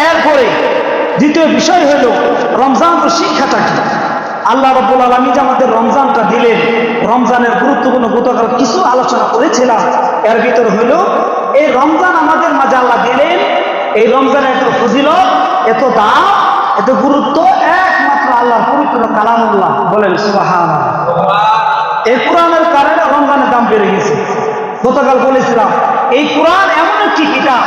এরপরে দ্বিতীয় বিষয় হলো, রমজানের শিক্ষাটা কি? আল্লাহ রব্বুল আলমী যে আমাদের রমজানটা দিলেন, রমজানের গুরুত্বপূর্ণ গতকাল কিছু আলোচনা করেছিলাম। এর ভিতর হলো, এই রমজান আমাদের মাঝে আল্লাহ দিলেন, এই রমজানের এত ফজিলত, এত দাম, এত গুরুত্ব, একমাত্র আল্লাহর পবিত্র কালামুল্লাহ। বলেন সুবাহান এই কোরআনের কারণে রমজানের দাম বেড়ে গেছে। গতকাল বলেছিলাম এই কোরআন এমন একটি কিতাব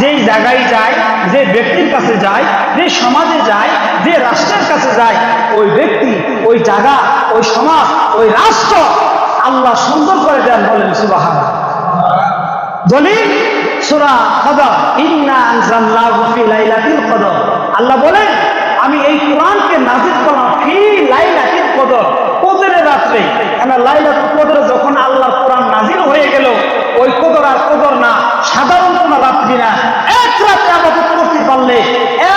যেই জায়গায় যায়, যে ব্যক্তির কাছে যায়, যে সমাজে যায়, যে রাষ্ট্রের কাছে যায়, ওই ব্যক্তি, ওই জায়গা, ওই সমাজ, ওই রাষ্ট্র আল্লাহ সুন্দর করে দেন বলেন কদর। আল্লাহ বলেন, আমি এই কোরআনকে নাযিল করলাম ফি লাইলাতিল কদর কদরের রাত্রে কেন লাইলাতুল কদরে যখন আল্লাহর কোরআন নাযিল হয়ে গেল ওই কদর আর কদর না সাধারণ কোনো রাত্রি না এক রাত্রে আবাদত করতে পারলে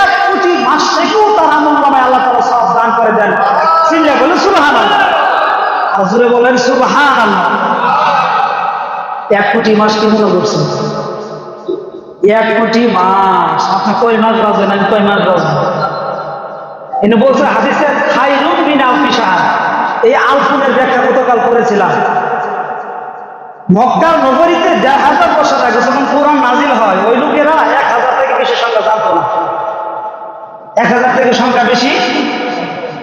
এক কোটি মাস থেকেও তার আমল নামায় আল্লাহ তাআলা সব দান করে দেন চিল্লা বলে সুবহানাল্লাহ বলেন, সুবহানাল্লাহ। এক কোটি মাস কি মনে করছেন? এক কোটি মাস। আপনি কয় মাস বাজবেন আমি কয় মাস বাজবো? এনে বলছে, হাদিসে খাই রুম বিনা অফিসার। এই আলফুনের ব্যাখ্যা গতকাল করেছিলাম। মক্কার নগরীতে দেড় হাজার বছর আগে যখন কোরআন নাজিল হয়, ওই লোকেরা এক হাজার থেকে বেশি সংখ্যা জানতো না। এক হাজার থেকে সংখ্যা বেশি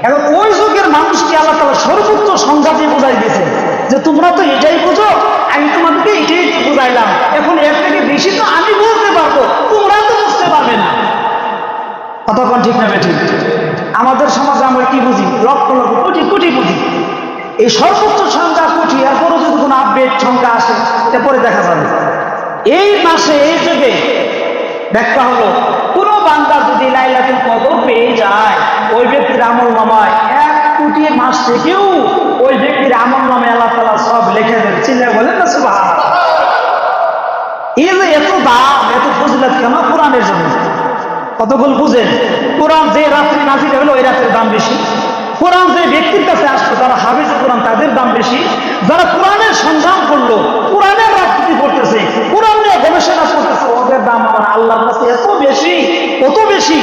এখন ওই যুগের মানুষকে আল্লাহ তালা সর্বোচ্চ সংখ্যা দিয়ে বোঝাই দিয়েছে যে তোমরা তো এটাই বুঝো, আমি তোমাদেরকে এটাই বুঝাইলাম। এখন এর থেকে বেশি তো আমি বলতে পারব, তোমরা তো বুঝতে পারবে না। কতক্ষণ ঠিক না ঠিক আমাদের সমাজে আমরা কি বুঝি? লক্ষ লক্ষ কোটি কোটি বুঝি। এই সর্বোচ্চ সংখ্যা কোটি, এরপরও যদি কোনো আপডেট সংখ্যা আসে, এরপরে দেখা যাবে। এই মাসে, এই যুগে ব্যাখ্যা হলো, কোনো বান্দা যদি লাইলাতুল কদর পেয়ে যায়, ওই ব্যক্তির আমল নামায় এক কোটি মাস থেকেও ওই ব্যক্তির আমল নামে আল্লাহ তালা সব লিখে দেন। চিন্তা বলেন না সুবাহ এই যে এত দাম, এত ফজিলত কেন কোরআনের জন্য? কতগুলো বুঝেন? কোরআন যে রাত্রি নাজির হলো, ওই রাত্রের দাম বেশি। কোরআন যে ব্যক্তির কাছে আসতো তারা হাফিজ কোরআন, তাদের দাম বেশি। যারা কোরআনের সংগ্রাম করল, কোরআনের রাজনীতি করতেছে, কোরআন নিয়ে গবেষণা করতেছে, ওদের দাম আমার আল্লাহর কাছে এত বেশি। কত বেশি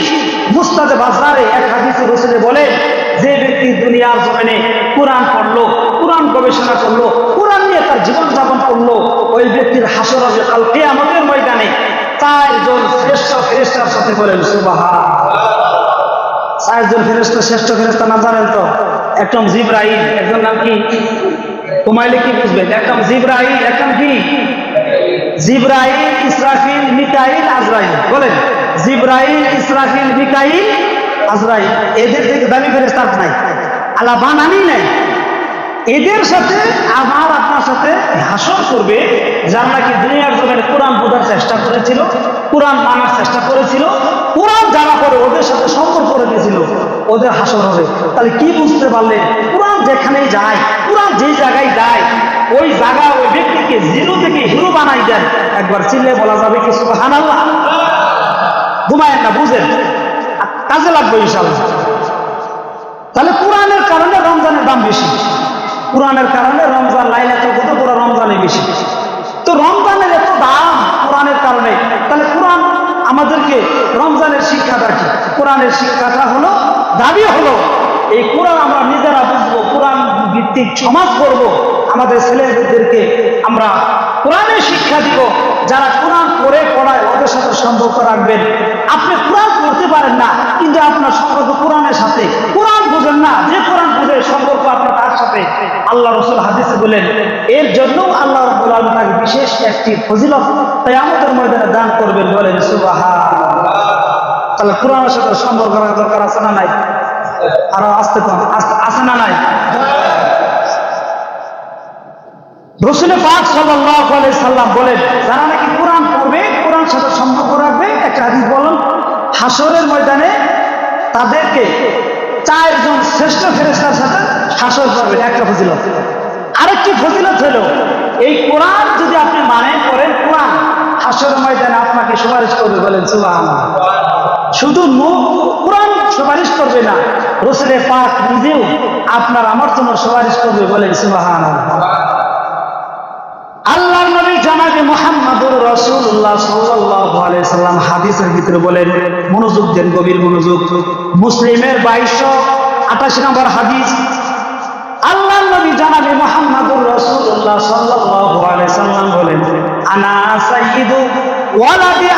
মুস্তাদে বাজারে এক হাদিসে রসুলে বলে, যে ব্যক্তি দুনিয়ার জমিনে কোরআন পড়ল, কোরআন গবেষণা করল, কোরআন নিয়ে তার জীবন যাপন করল, ওই ব্যক্তির হাসর হবে কাল কেয়ামতের ময়দানে। চারজন শ্রেষ্ঠ ফেরেস্তার সাথে বলেন সুবাহা চারজন ফেরেস্তা শ্রেষ্ঠ ফেরেস্তা না জানেন তো? একদম জিব্রাহিম একজন নাম কি? ঘুমাইলে কি বুঝবেন? একদম জিব্রাহিম একদম কি? জিব্রাহিম ইসরাফিল, মিকাইল, আজরাইল। বলেন, জিব্রাইল, ইসরাফিল, মিকাইল, আজরাইল। এদের থেকে দামি ফেরেস্তার নাই। আল্লাহ বানানি নাই। এদের সাথে আমার আপনার সাথে হাসর করবে, যার নাকি দুনিয়ার জমিনে কোরআন বোঝার চেষ্টা করেছিল, কোরআন মানার চেষ্টা করেছিল, কোরআন যারা করে ওদের সাথে সম্পর্ক রেখেছিল, ওদের হাসর হবে। তাহলে কি বুঝতে পারলেন? কোরআন যেখানেই যায়, কোরআন যে জায়গায় যায়, ওই জায়গা ওই ব্যক্তিকে জিরো থেকে হিরো বানাই দেন। একবার চিল্লে বলা যাবে কিছু হানাল্লাহ ঘুমায়েন না, বুঝেন। কাজে লাগবে ইনশাল্লাহ তাহলে কোরআনের কারণে রমজানের দাম বেশি। কোরআনের কারণে রমজান লাইলাতুল কদর পুরো রমজানে বেশি। তো রমজানের এত দাম কোরআনের কারণে, তাহলে কোরআন আমাদেরকে রমজানের শিক্ষাটা কি? কোরআনের শিক্ষাটা হলো, দাবি হলো, এই কোরআন আমরা নিজেরা বুঝব, কোরআন ভিত্তিক সমাজ করব আমাদের ছেলেদেরকে আমরা কোরআনের শিক্ষা দিব, যারা কোরআন পড়ে, পড়ায় ওদের সাথে সম্পর্ক রাখবেন। আপনি কোরআন পড়তে পারেন না, কিন্তু আপনার সম্পর্ক কোরআনের সাথে। কোরআন বুঝেন না, যে কোরআন বুঝে সম্পর্ক আপনার তার সাথে। আল্লাহ রসুল হাদিসে বলেন, এর জন্য আল্লাহ রব্বুল আলম তাকে বিশেষ একটি ফজিলত তাই আমাদের ময়দানে দান করবেন। বলেন সুবাহা তাহলে কোরআনের সাথে সম্পর্ক রাখা দরকার আছে না নাই? আরও আসতে আসতে- আছে না নাই? রসুলের পাক আলাইহি সাল্লাম বলেন, যারা নাকি কোরআন পড়বে, কোরআন সাথে সম্পর্ক রাখবে, একটা হাদিস বলেন হাসরের ময়দানে তাদেরকে চারজন শ্রেষ্ঠ ফেরেস্তার সাথে হাসর করবে, একটা ফজিলত। আরেকটি ফজিলত হলো, এই কোরআন যদি আপনি মানে করেন কোরআন হাসরের ময়দানে আপনাকে সুপারিশ করবে বলেন, সুবহানাল্লাহ। শুধু মুখ, কোরআন সুপারিশ করবে না, রসুলের পাক নিজেও আপনার আমার জন্য সুপারিশ করবে বলেন, সুবহানাল্লাহ। আল্লাহর নবী নবী জানাবে মোহাম্মদুর রাসূলুল্লাহ সাল্লাল্লাহু আলাইহি সাল্লাম। হাদিসের ভিতরে বলেন, মনোযোগ দেন গভীর মনোযোগ। মুসলিমের 2228 নম্বর হাদিস আল্লাহ নবী জানাবে মোহাম্মদুর রাসূলুল্লাহ সাল্লাল্লাহু আলাইহি সাল্লাম বলেন, আনা সাইয়্যিদু ওয়ালাদি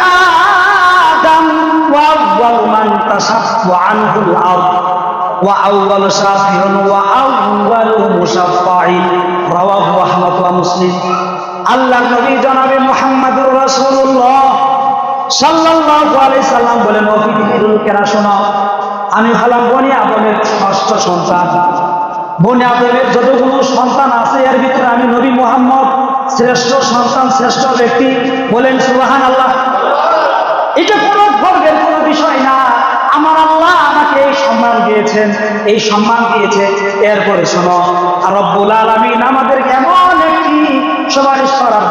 আদম ওয়া আউয়ালু মান তাশাক্কু আনহুল আরদ ওয়া আউয়াল শাফিউন ওয়া আউয়ালু মুশাফফাইন। রাওয়াহু আহমদ ওয়া মুসলিম। আল্লাহ নবী জানাবে মোহাম্মদুর সাল্লাল্লাহু আলাইহি সাল্লাম আমি হলাম বনি আদমের ষষ্ঠ সন্তান। বনি আদমের যতগুলো সন্তান আছে, এর ভিতরে আমি নবী মোহাম্মদ, শ্রেষ্ঠ সন্তান, শ্রেষ্ঠ ব্যক্তি। বলেন সুবাহান আল্লাহ এটা কোনো গর্বের কোনো বিষয় না। আমার আল্লাহ আমাকে এই সম্মান দিয়েছেন, এই সম্মান দিয়েছে। এরপরে শোনো রব্বুল আলামিন আমাদেরকে এমন সুপারিশ করার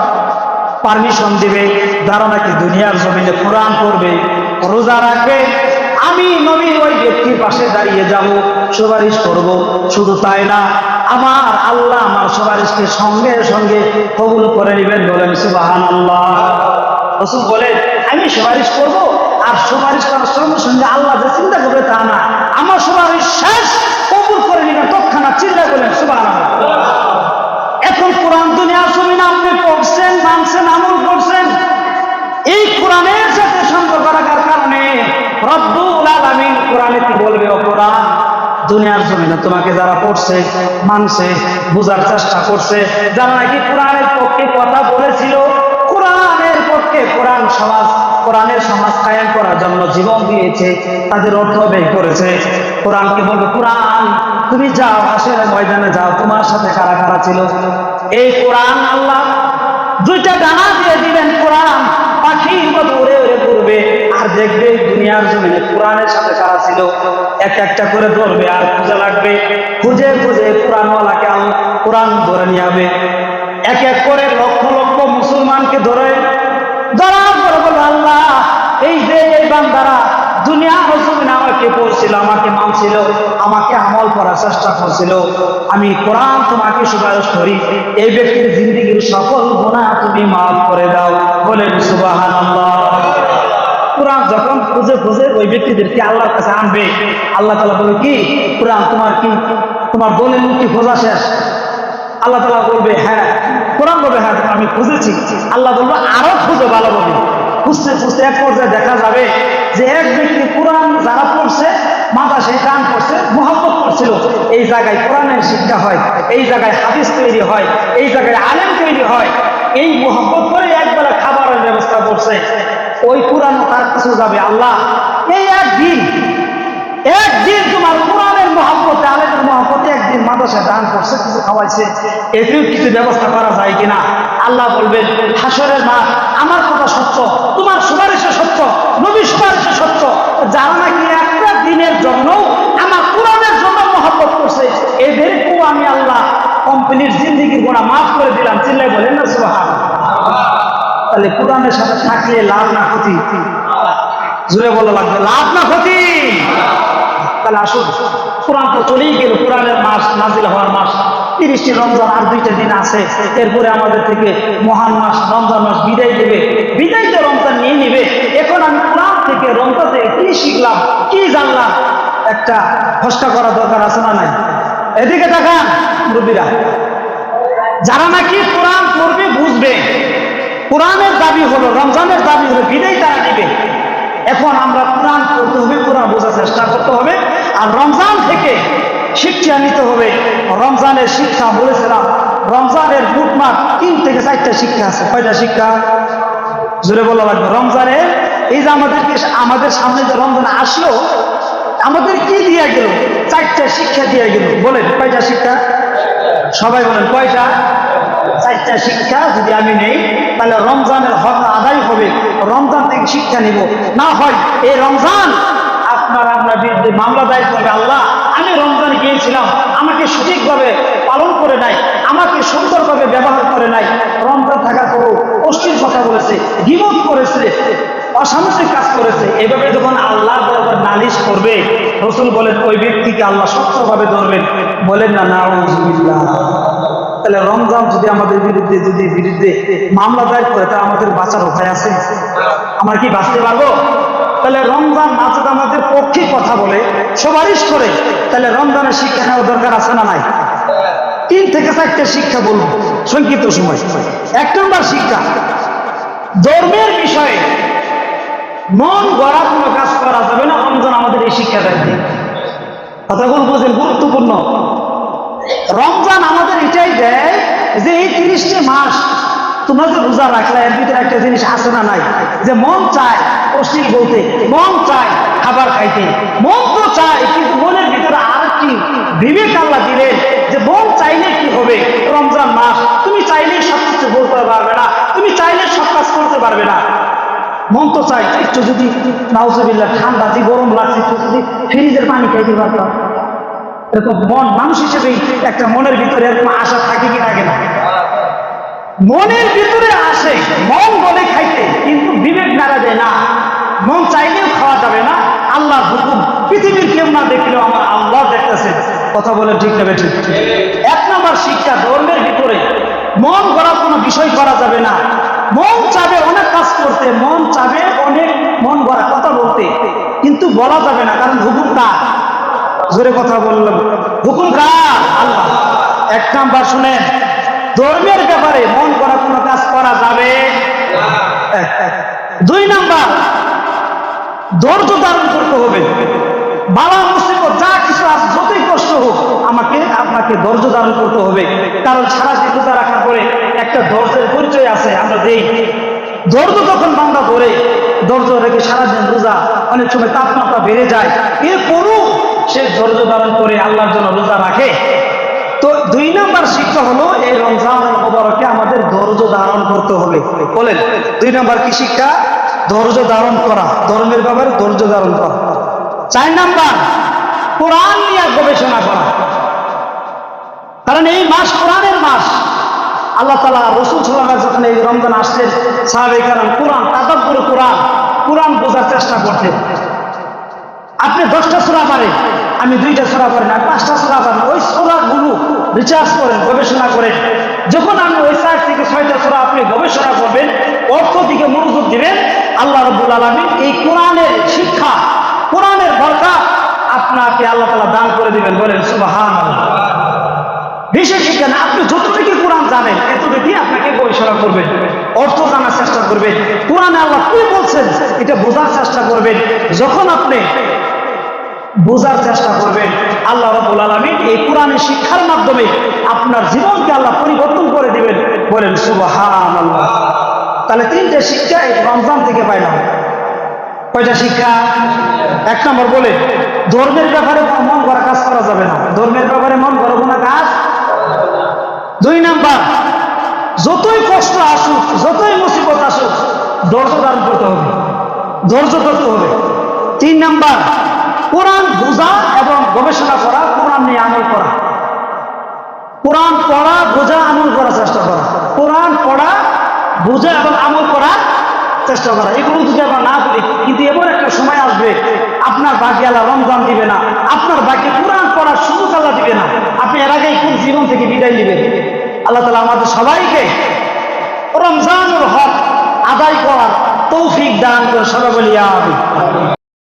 পারমিশন দিবে যারা নাকি দুনিয়ার জমিনে কোরআন করবে রোজা রাখবে? আমি নবী ওই ব্যক্তির পাশে দাঁড়িয়ে যাব, সুপারিশ করব, শুধু তাই না, আমার আল্লাহ আমার সুপারিশকে সঙ্গে সঙ্গে কবুল করে নেবেন বলেন সুবাহান আল্লাহ রসুল বলেন, আমি সুপারিশ করব, আর সুপারিশ করার সঙ্গে সঙ্গে আল্লাহ যে চিন্তা করবে তা না, আমার সুপারিশ শেষ, কবুল করে নেবেন, তৎক্ষণাৎ চিন্তা করলেন সুবাহান এখন কোরআন আপনি মানছেন আমল করছেন, এই কোরআনের সাথে সম্পর্ক রাখার কারণে রব্বুল কোরআনে কি বলবে কোরআন দুনিয়ার জমিনে তোমাকে যারা পড়ছে, মানছে, বোঝার চেষ্টা করছে, যারা নাকি কোরআনের পক্ষে কথা বলেছিল, কোরআনের পক্ষে কোরআন সমাজ, কোরআনের সমাজ কায়েম করার জন্য জীবন দিয়েছে, তাদের অর্থ ব্যয় করেছে। কোরআনকে বলবে? কোরআন, তুমি যাও আসলে ময়দানে যাও, তোমার সাথে কারা কারা ছিল? এই কোরআন আল্লাহ দুইটা ডানা দিয়ে দিবেন কোরআন। পাখির মতো উড়ে উড়ে ঘুরবে। আর দেখবে দুনিয়ার জমিনে কোরআনের সাথে কারা ছিল? এক একটা করে ধরবে, আর খুঁজে লাগবে। খুঁজে খুঁজে কোরআনওয়ালাকে কোরআন ধরে নিয়ে যাবে। এক এক করে লক্ষ লক্ষ মুসলমানকে ধরে। পরে বলবে, আল্লাহ, এই যে এই বান্দারা দুনিয়া জমিনে আমাকে পড়ছিল, আমাকে মানছিল, আমাকে আমল করার চেষ্টা করছিল। আমি কোরআন তোমাকে সুপারিশ করি, এই ব্যক্তির জিন্দিগির সকল গুণা তুমি মাফ করে দাও। বলেন সুবাহান কোরআন যখন খুঁজে খুঁজে ওই ব্যক্তিদেরকে আল্লাহর কাছে আনবে, আল্লাহ তালা বলে কি, কোরআন তোমার কি, তোমার দলের মুক্তি খোঁজা শেষ? আল্লাহ তালা বলবে হ্যাঁ কোরআন বলবে হ্যাঁ আমি খুঁজেছি। আল্লাহ বলবে, আরও খুঁজে ভালো বলবে খুঁজতে খুঁজতে এক পর্যায়ে দেখা যাবে যে এক ব্যক্তি কোরআন যারা পড়ছে মাথা সে গান করছে মোহাম্মত করছিল। এই জায়গায় কোরআনের শিক্ষা হয়, এই জায়গায় হাদিস তৈরি হয়, এই জায়গায় আলেম তৈরি হয়। এই মোহাম্মত করে একবেলা খাবারের ব্যবস্থা করছে। ওই কোরআন তার কিছু যাবে, আল্লাহ, এই একদিন একদিন তোমার কোরআনের মহাব্বতে, আলেমের মহাব্বতে একদিন মাদ্রাসা দান করছে, কিছু খাওয়াইছে। এতেও কিছু ব্যবস্থা করা যায় কিনা? আল্লাহ বলবেন, হাসরের মা আমার কথা সত্য তোমার সুপারিশে সত্য সুপারিশে সত্য। যারা নাকি একটা দিনের জন্য আমার কোরআনের জন্য মহব্বত করছে এদেরকেও আমি আল্লাহ কোম্পানির জিন্দিগির গোড়া মাফ করে দিলাম। চিল্লাই বলেন না সুবাহান তাহলে কোরআনের সাথে থাকলে লাভ না ক্ষতি? জুড়ে বলা লাগবে লাভ না ক্ষতি? তাহলে আসুন, কোরআন তো চলেই গেল। কোরআনের মাস নাজিল হওয়ার মাস, তিরিশটি রমজান আর দুইটা দিন আছে। এরপরে আমাদের থেকে মহান মাস, রমজান মাস বিদায় দেবে বিদায় তো রমজান নিয়ে নিবে। এখন আমি থেকে থেকে কি শিখলাম কি জানলাম একটা ফসকা করা দরকার আছে না নাই? এদিকে দেখান মুরব্বীরা। যারা নাকি কোরআন পড়বে বুঝবে। কোরআনের দাবি হলো, রমজানের দাবি হলো, বিদায় তারা দিবে এখন আমরা কোরআন পড়তে হবে, কোরআন বোঝার চেষ্টা করতে হবে। আর রমজান থেকে শিক্ষা নিতে হবে। রমজানের শিক্ষা বলেছিলাম, রমজানের বুটমার্ক তিন থেকে চারটা শিক্ষা আছে। কয়টা শিক্ষা? জোরে বলা লাগবে রমজানে এই যে আমাদেরকে আমাদের সামনে যে রমজান আসলো, আমাদের কি দিয়ে গেল? চারটা শিক্ষা দিয়ে গেল। বলেন, কয়টা শিক্ষা? সবাই বলেন, কয়টা? চারটা শিক্ষা যদি আমি নেই, তাহলে রমজানের হক আদায় হবে। রমজান থেকে শিক্ষা নিব। না হয়, এই রমজান আপনার আপনার বিরুদ্ধে মামলা দায়ের করবে আল্লাহ। আমি রমজান গিয়েছিলাম, আমাকে সঠিকভাবে পালন করে নাই, আমাকে সুন্দরভাবে ব্যবহার করে নাই। রমজান থাকার পরও অশ্লীল কথা বলেছে গিবত করেছে অসামাজিক কাজ করেছে। এভাবে যখন আল্লাহ দরবার নালিশ করবে, রসুল বলেন, ওই ব্যক্তিকে আল্লাহ শক্তভাবে ধরবেন। বলেন, না না তাহলে রমজান যদি আমাদের বিরুদ্ধে, যদি বিরুদ্ধে মামলা দায়ের করে তা আমাদের বাঁচার উপায় আছে? আমরা কি বাঁচতে পারব? তাহলে রমজান মাস যদি আমাদের পক্ষে কথা বলে, সুপারিশ করে, তাহলে রমজানের শিক্ষা নেওয়ার দরকার আছে না নাই? তিন থেকে চারটে শিক্ষা বলব সংক্ষিপ্ত সময়। এক নম্বর শিক্ষা, ধর্মের বিষয়ে মন গড়া কোনো কাজ করা যাবে না রমজান আমাদের এই শিক্ষাটা দেয় কথাগুলো বুঝেন, গুরুত্বপূর্ণ। রমজান আমাদের এটাই দেয় যে এই তিরিশটি মাস তোমরা যে রোজা রাখলে, এর ভিতরে একটা জিনিস আছে না নাই? যে মন চায় অশ্লীল বলতে, মন চায় খাবার খাইতে, মন তো চায়, কিন্তু মনের ভিতরে কি? বিবেক আল্লাহ দিলেন যে মন চাইলে কি হবে? রমজান মাস, তুমি চাইলেই সব কিছু বলতে পারবে না। তুমি চাইলে সব কাজ করতে পারবে না। মন তো চাই একটু যদি নাউজবিল্লা ঠান্ডা, যে গরম লাগছে, একটু যদি ফ্রিজের পানি খাইতে পারতাম এরকম মন, মানুষ হিসেবেই একটা মনের ভিতরে এরকম আশা থাকে কি থাকে না? মনের ভিতরে আসে, মন বলে খাইতে, কিন্তু বিবেক নাড়া দেয় না। মন চাইলেও খাওয়া যাবে না। আল্লাহ হুকুম। পৃথিবীর কেউ না দেখলেও আমার আল্লাহ দেখতেছে। কথা বলে ঠিক নেবে ঠিক এক নম্বর শিক্ষা ধর্মের ভিতরে। মন গড়ার কোনো বিষয় করা যাবে না। মন চাবে অনেক কাজ করতে, মন চাবে অনেক মন গড়া কথা বলতে। কিন্তু বলা যাবে না, কারণ হুকুম কার? জোরে কথা বললাম। হুকুম কার? আল্লাহ। এক নাম্বার শুনেন, ধর্মের ব্যাপারে মন করা কোনো কাজ করা যাবে দুই নাম্বার ধৈর্য ধারণ করতে হবে। বালা মুসিবত, যা কিছু আছে, যতই কষ্ট হোক, আমাকে, আপনাকে ধৈর্য ধারণ করতে হবে। কারণ সারা রোজা রাখার পরে একটা ধৈর্যের পরিচয় আছে, আমরা দেই। ধৈর্য যখন বান্দা ধরে, ধৈর্য রেখে সারাদিন রোজা, অনেক সময় তাপমাত্রা বেড়ে যায়। এরপরও সে ধৈর্য ধারণ করে আল্লাহর জন্য রোজা রাখে। তো দুই নাম্বার শিক্ষা হলো, এই রমজান মোবারকে আমাদের ধৈর্য ধারণ করতে হবে। বলেন, দুই নাম্বার কি শিক্ষা? ধৈর্য ধারণ করা, ধর্মের ব্যাপারে ধৈর্য ধারণ করা। চার নাম্বার, কোরআন নিয়ে গবেষণা করা। কারণ এই মাস কোরআনের মাস। আল্লাহ তালা রসুল সাল্লাহ যখন এই রমজান আসছেন সাহাবে কারণ কোরআন, তাদাব্বর কোরআন কোরআন বোঝার চেষ্টা করতেন। আপনি দশটা সোরা পারেন আমি দুইটা সোরা পারেন আর পাঁচটা সোরা পারেন ওই সোরাগুলো রিচার্জ করেন, গবেষণা করেন। যখন আমি ওই চার থেকে ছয়টা সোরা আপনি গবেষণা করবেন, অর্থ দিকে মনোযোগ দিবেন আল্লাহ রব্বুল আলমিন এই কোরআনের শিক্ষা, কোরআনের বরকা আপনাকে আল্লাহ তালা দান করে দিবেন। বলেন সুবাহান বিশেষ শিক্ষা না, আপনি যতটুকু কোরআন জানেন, এতটুকুই আপনাকে গবেষণা করবেন, অর্থ জানার চেষ্টা করবেন। কোরআনে আল্লাহ কি বলছেন, এটা বোঝার চেষ্টা করবেন। যখন আপনি বোঝার চেষ্টা করবেন, আল্লাহ রবুল আলমিন এই কোরআনের শিক্ষার মাধ্যমে আপনার জীবনকে আল্লাহ পরিবর্তন করে দিবেন। বলেন সুবাহান আল্লাহ তাহলে তিনটে শিক্ষা এই রমজান থেকে পাইলাম কয়টা শিক্ষা? এক নম্বর বলে, ধর্মের ব্যাপারে মন করা কাজ করা যাবে না। ধর্মের ব্যাপারে মন করা কোনো কাজ দুই নাম্বার, যতই কষ্ট আসুক, যতই মুসিবত আসুক, ধৈর্য ধারণ করতে হবে। ধৈর্য ধরতে হবে। তিন নাম্বার, কোরআন বোঝা এবং গবেষণা করা, কোরআন নিয়ে আমল করা। কোরআন পড়া, বোঝা, আমল করার চেষ্টা করা। কোরআন পড়া বোঝা এবং আমল করার চেষ্টা করা। এগুলো যদি আমরা না করি কিন্তু এমন একটা সময় আসবে, আপনার বাকি আল্লাহ রমজান দিবে না, আপনার বাকি কোরআন পড়ার সুযোগ আল্লাহ দিবে না, আপনি এর আগেই কোন জীবন থেকে বিদায় নেবেন। আল্লাহ তালা আমাদের সবাইকে রমজানুর হক আদায় করার তৌফিক দান করে সবাই বলি আমি